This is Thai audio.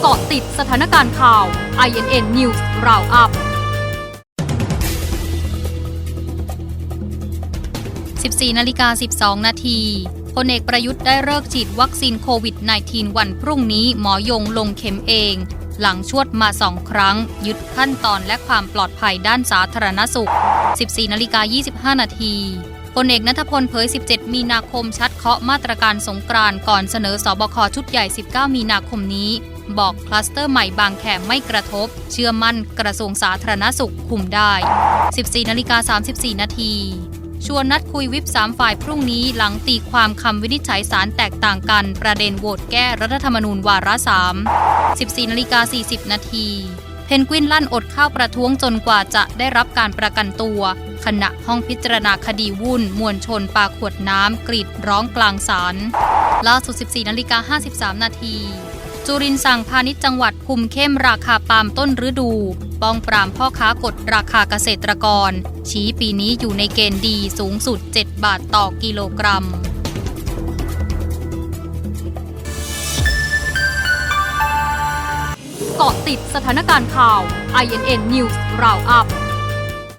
เกาะติดสถานการณ์ข่าว INN News Roundup 14นาฬิกา12 นาทีพลเอกประยุทธ์ได้เลิกฉีดวัคซีนโควิด -19 วันพรุ่งนี้หมอยงลงเข็มเอง หลังชวดมาสองครั้ง ยึดขั้นตอนและความปลอดภัยด้านสาธารณสุข 14นาฬิกา25 นาทีพลเอกนัทพลเผย 17 มีนาคมชัดเคาะมาตรการสงกรานต์ก่อนเสนอสอบคชุดใหญ่ 19 มีนาคมนี้ บอกคลัสเตอร์ใหม่บางแขมไม่กระทบ เชื่อมั่นกระทรวงสาธารณสุขคุมได้ 14นาฬิกา34 นาทีชวนนัดคุยวิปสามฝ่ายพรุ่งนี้หลังตีความคำวินิจฉัยสารแตกต่างกัน ประเด็นโหวตแก้รัฐธรรมนูญวาระสาม14นาฬิกา40 นาทีเพนกวินลั่นอดข้าวประท้วงจนกว่าจะได้รับการประกันตัว ขณะห้องพิจารณาคดีวุ่น มวลชนปาขวดน้ำกรีดร้องกลางศาลล่าสุด 14นาฬิกา53 นาที จุรินสั่งพาณิชย์จังหวัดคุมเข้มราคาปาล์มต้นฤดู ป้องปรามพ่อค้ากดราคาเกษตรกร ชี้ปีนี้อยู่ในเกณฑ์ดีสูงสุด 7 บาทต่อกิโลกรัมเกาะติดสถานการณ์ข่าว INN News Roundup